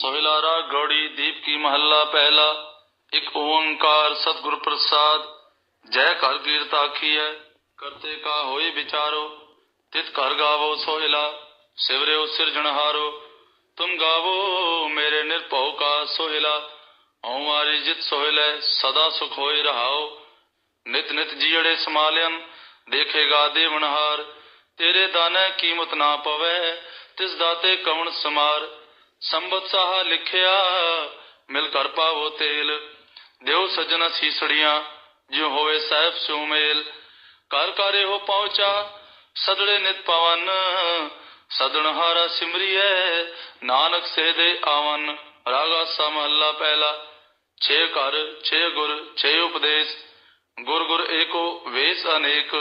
ਸੋਹਿਲਾਰਾ ਗੌੜੀ ਦੀਪ ਕੀ ਮਹੱਲਾ ਪਹਿਲਾ, ਇੱਕ ਓੰਕਾਰ ਸਤਿਗੁਰ ਪ੍ਰਸਾਦ, ਜੈ ਕਰ ਕੀਰਤ ਆਖੀਐ ਕਰਤੇ ਕਾ ਹੋਈ ਵਿਚਾਰੋ, ਤਿਤ ਕਰ ਗਾਵੋ ਸੋਹਿਲਾ, ਸਿਵਰਿਓ ਸਿਰਜਣਹਾਰੋ ਤੁਮ ਗਾਵੋ ਮੇਰੇ ਨਿਰਭਉ ਕਾ ਸੋਹਿਲਾ ਹਮਾਰੀ ਜਿਤ ਸੋਹਿਲੇ, ਸਦਾ ਸੁਖ ਹੋਈ ਰਹਾਓ, ਨਿਤ ਨਿਤ ਜੀੜੇ ਸਮਾਲਿਅਨ ਦੇਖੇਗਾ ਦੇਵਨਹਾਰ ਤੇਰੇ ਦਾਨੇ ਕੀਮਤ ਨਾ ਪਵੇ, ਤਿਸ ਦਾਤੇ ਕਵਣ ਸਮਾਰ ਸੰਬਤ ਸਾਹ ਲਿਖਿਆ, ਮਿਲ ਕਰ ਪਾਵੋ ਤੇਲ। ਦਿਓ ਸਜਣ ਸੀਸੜੀਆਂ, ਜਿਉ ਹੋਵੇ ਸਹਿਬ ਸੋ ਕਰ ਕਰੇ ਹੋ ਪਹੁੰਚਾ, ਸਦੜੇ ਨਿਤ ਪਵਨ। ਸਦਣ ਹਾਰਾ ਸਿਮਰੀਐ, ਨਾਨਕ ਸੇ ਦੇ ਆਵਨ। ਰਾਗਾ ਸਾ ਪਹਿਲਾ, ਛੇ ਘਰ, ਛੇ ਗੁਰ, ਛੇ ਉਪਦੇਸ਼। ਗੁਰ ਗੁਰ ਏਕੋ, ਵੇਸ ਅਨੇਕ।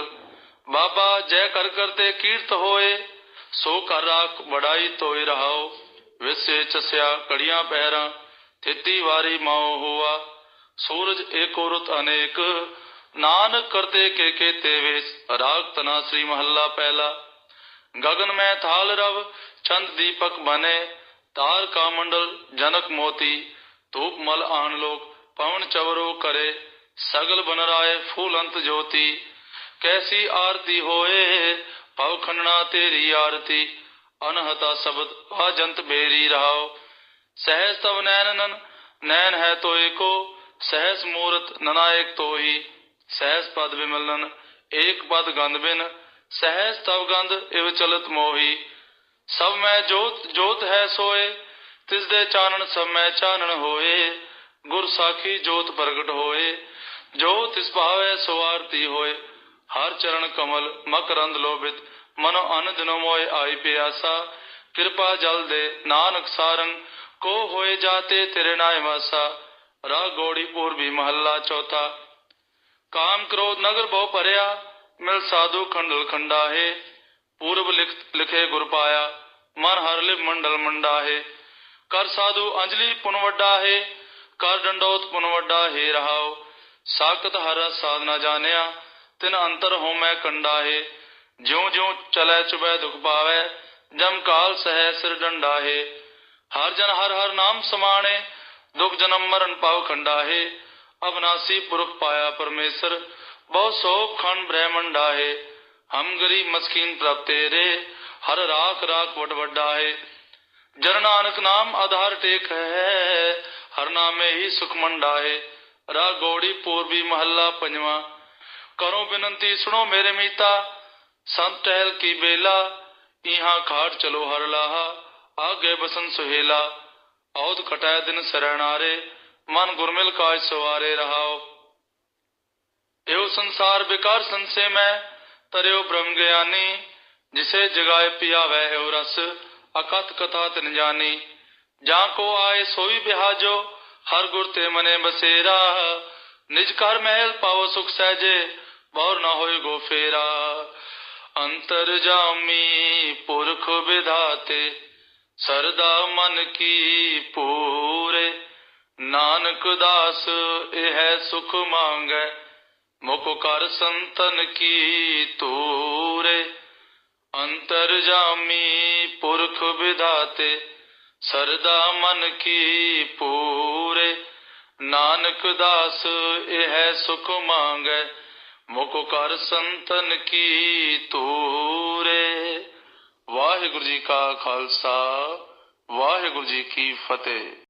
ਬਾਬਾ ਜੈ ਕਰ ਕਰਤੇ ਕੀਰਤ ਹੋਏ, ਸੋ ਕਰ ਰਾਖ ਬੜਾਈ ਤੋਇ ਰਹਾਓ। ਵਿਸੇ ਚਸਿਆ ਕੜੀਆਂ ਪਹਿਰਾਂ ਥਿੱਤੀ ਵਾਰੀ ਮਾਉ ਹੋਆ। ਸੂਰਜ ਏਕ ਔਰਤ ਅਨੇਕ, ਨਾਨਕ ਕਰਤੇ ਕੇ ਕੇ ਤੇਵੇ। ਰਾਗ ਤਨਾ ਸ੍ਰੀ ਮਹੱਲਾ ਪਹਿਲਾ। ਗगन ਮੈਂ ਥਾਲ ਰਵ, ਚੰਦ ਦੀਪਕ ਬਨੇ। ਤਾਰ ਕਾ ਮੰਡਲ ਜਨਕ ਮੋਤੀ, ਧੂਪ ਮਲ ਆਣ ਲੋਕ, ਪਵਨ ਚਵਰੋ ਕਰੇ। ਸਗਲ ਬਨ ਰਾਏ ਫੂਲ ਅੰਤ ਜੋਤੀ। ਕੈਸੀ ਆਰਤੀ ਹੋਏ, ਭਵ ਖੰਡਣਾ ਤੇਰੀ ਆਰਤੀ। ਅਨਹਤਾ ਸ਼ਬਦ ਵਾ ਜੰਤ ਮੇਰੀ ਰਹਾਓ। ਸਹਿਜ ਤਵ ਨੈਨਨ ਨੈਨ ਹੈ ਤੋ ਏਕੋ। ਸਹਿਸ ਮੂਰਤ ਨਨਾਇਕ ਤੋ ਹੀ ਸਹਿਜ ਪਦ ਵਿਮਲਨ, ਏਕ ਪਦ ਗੰਧ ਬਿਨ। ਸਹਿਜ ਤਵ ਗੰਧ, ਇਵ ਚਲਤ ਮੋਹੀ। ਸਭ ਮੈਂ ਜੋਤ ਜੋਤ ਹੈ ਸੋਏ। ਤਿਸ ਦੇ ਚਾਨਣ ਸਭ ਮੈਂ ਚਾਨਣ ਹੋਏ। ਗੁਰ ਸਾਖੀ ਜੋਤ ਪ੍ਰਗਟ ਹੋਏ। ਜੋਤ ਤਿਸ ਭਾਵੇ ਸੋ ਹੋਏ। ਹਰ ਚਰਨ ਕਮਲ ਮਕਰੰਦ ਲੋਭਿਤ। ਮਨੋ ਅਨੰਦ ਮੋਏ ਆਈ ਪਿਆਸਾ, ਕਿਰਪਾ ਜਲ ਦੇ ਨਾਨਕ ਸਾਰੰਗ ਕੋ ਹੋਏ ਜਾਤੇ ਤੇਰੇ ਨਾਮ ਵਾਸਾ, ਰਾਗ ਗੋੜੀ ਪੂਰਬੀ ਮਹੱਲਾ ਚੌਥਾ। ਕਾਮ ਕ੍ਰੋਧ ਨਗਰ ਬਹੁ ਭਰਿਆ, ਮਿਲ ਸਾਧੂ ਖੰਡਲ ਖੰਡਾ ਹੈ ਪੂਰਬ ਲਿਖੇ ਗੁਰ ਪਾਇਆ, ਮਨ ਹਰ ਲਿਵ ਮੰਡਲ ਮੰਡਾ ਕਰ ਸਾਧੂ ਅੰਜਲੀ ਪੁਨ ਵੱਡਾ ਹੈ ਕਰ ਡੰਡੋਤ ਪੁਨ ਵੱਡਾ ਹੈ ਰਹਾਉ। ਸਾਖਤ ਹਰ ਸਾਧਨਾ ਜਾਣਿਆ, ਤਿਨ ਅੰਤਰ ਹੋ ਮੈਂ ਕੰਡਾ ਹੈ ਜਿਉ ਜਿਉ ਚਲੈ ਚੁਬੈ ਦੁਖ ਪਾਵੈ ਜਮ ਕਾਲ ਸਹਿ ਸਿਰ ਡੰਡਾ ਹੈ ਹਰ ਜਨ ਹਰ ਹਰ ਨਾਮ ਸਮਾਣੇ ਦੁਖ ਜਨਮ ਮਰਨ ਪਾਉ ਖੰਡਾ ਹੈ ਅਬਨਾਸੀ ਪੁਰਖ ਪਾਇਆ ਪਰਮੇਸ਼ਰ ਬਹੁ ਸੋ ਖੰਡ ਬ੍ਰਹਮੰਡਾ ਹੈ ਹਮ ਗਰੀਬ ਮਸਕੀਨ ਪ੍ਰਭ ਤੇਰੇ ਹਰ ਰਾਖ ਰਾਖ ਵਡ ਵੱਡਾ ਹੈ ਜਨ ਨਾਨਕ ਨਾਮ ਆਧਾਰ ਟੇਕ ਹੈ ਹਰ ਨਾਮੇ ਹੀ ਸੁਖ ਮੰਡਾ ਹੈ ਰਾ ਗੋੜੀ ਪੂਰਬੀ ਮਹੱਲਾ ਪੰਜਵਾਂ ਕਰੋ ਬੇਨੰਤੀ ਸੁਣੋ ਮੇਰੇ ਮੀਤਾ ਸੰਤ ਟਹਿਲ ਕੀ ਬੇਲਾ ਇਹਾਂ ਖਾਟ ਚਲੋ ਹਰ ਲਾਹਾ ਆਗੇ ਬਸਨ ਸੁਹੇਲਾ ਔਦ ਕਟਾਇ ਦਿਨ ਸਰਣਾਰੇ ਮਨ ਗੁਰਮਿਲ ਕਾਜ ਸਵਾਰੇ ਰਹਾਓ ਇਹੋ ਸੰਸਾਰ ਵਿਕਾਰ ਸੰਸੇ ਮੈਂ ਤਰਿਓ ਬ੍ਰਹਮ ਗਿਆਨੀ ਜਿਸੇ ਜਗਾਏ ਪਿਆਵੈ ਹੈ ਰਸ ਅਕਥ ਕਥਾ ਤਿਨ ਜਾਨੀ ਜਾਂ ਕੋ ਆਏ ਸੋਈ ਬਿਹਾਜੋ ਹਰ ਗੁਰ ਤੇ ਮਨੇ ਬਸੇਰਾ ਨਿਜ ਘਰ ਮਹਿਲ ਪਾਵੋ ਸੁਖ ਸਹਿਜੇ ਬੌਰ ਨਾ ਅੰਤਰ ਜਾਮੀ ਪੁਰਖ ਵਿਧਾਤੇ, ਸਰਦਾ ਮਨ ਕੀ ਪੂਰੇ। ਨਾਨਕ ਦਾਸ, ਇਹ ਸੁਖ ਮੰਗੈ, ਮੁਖ ਕਰ ਸੰਤਨ ਕੀ ਤੂਰੇ ਅੰਤਰ ਜਾਮੀ ਪੁਰਖ ਵਿਧਾਤੇ, ਸਰਦਾ ਮਨ ਕੀ ਪੂਰੇ। ਨਾਨਕ ਦਾਸ, ਇਹ ਸੁਖ ਮੰਗੈ ਮੁਖ ਕਰ ਸੰਤਨ ਕੀ ਤੂਰੇ ਵਾਹਿਗੁਰੂ ਜੀ ਕਾ ਖਾਲਸਾ ਵਾਹਿਗੁਰੂ ਜੀ ਕੀ ਫਤਿਹ।